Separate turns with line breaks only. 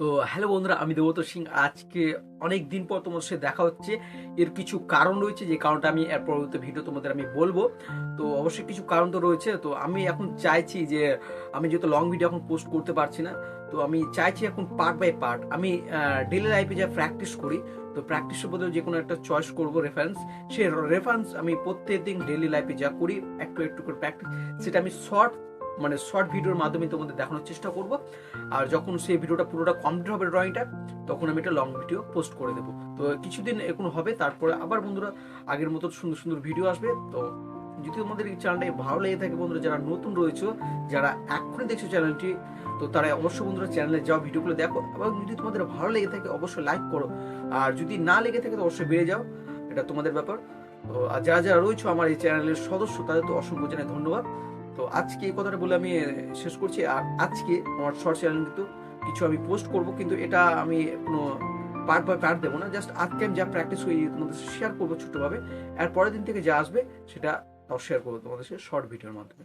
তো হ্যালো বন্ধুরা, আমি দেবত সিং। আজকে অনেক দিন পর তোমার সাথে দেখা হচ্ছে। এর কিছু কারণ রয়েছে, যে কারণটা আমি এর পরবর্তী ভিডিও তোমাদের আমি বলব। তো অবশ্যই কিছু কারণ তো রয়েছে। তো আমি এখন চাইছি যে, আমি যেহেতু লং ভিডিও এখন পোস্ট করতে পারছি না, তো আমি চাইছি এখন পার্ট বাই পার্ট আমি ডেলি লাইফে যা প্র্যাকটিস করি, তো প্র্যাকটিসের বদলে যে কোনো একটা চয়েস করব রেফারেন্স সে রেফারেন্স আমি প্রত্যেক দিন ডেলি লাইফে যা করি, একটু একটু করে প্র্যাকটিস সেটা আমি শর্ট মানে শর্ট ভিডিওর মাধ্যমে তোমাদের দেখানোর চেষ্টা করব। আর যখন সেই ভিডিওটা পুরোটা কমপ্লিট হবে ড্রয়িংটা তখন আমি একটা লং ভিডিও পোস্ট করে দেবো। তো কিছুদিন এখন হবে, তারপরে আবার বন্ধুরা, আগের মতো সুন্দর সুন্দর ভিডিও আসবে। তো যদি তোমাদের এই চ্যানেলটা ভালো লেগে থাকে বন্ধুরা, যারা নতুন রয়েছে, যারা এখনই দেখছ চ্যানেলটি তো তারা অবশ্যই বন্ধুরা চ্যানেলে যাও ভিডিওগুলো দেখো। এবং যদি তোমাদের ভালো লেগে থাকে, অবশ্যই লাইক করো। আর যদি না লেগে থাকে, তো অবশ্যই বেড়ে যাও। এটা তোমাদের ব্যাপার। তো আর যারা যারা রয়েছে আমার এই চ্যানেলের সদস্য, তাদের তো অসংখ্য জানাই ধন্যবাদ। তো আজকে এই কথাটা বলে আমি শেষ করছি। আর আজকে আমার শর্ট চ্যানেল কিন্তু কিছু আমি পোস্ট করব, কিন্তু এটা আমি কোনো পার্ট বাই পার্ট দেবো না। জাস্ট আজকে আমি যা প্র্যাকটিস করি, তোমাদের শেয়ার করব ছোট্টভাবে। আর পরের দিন থেকে যা আসবে, সেটা শেয়ার করব তোমাদের শর্ট ভিডিওর মাধ্যমে।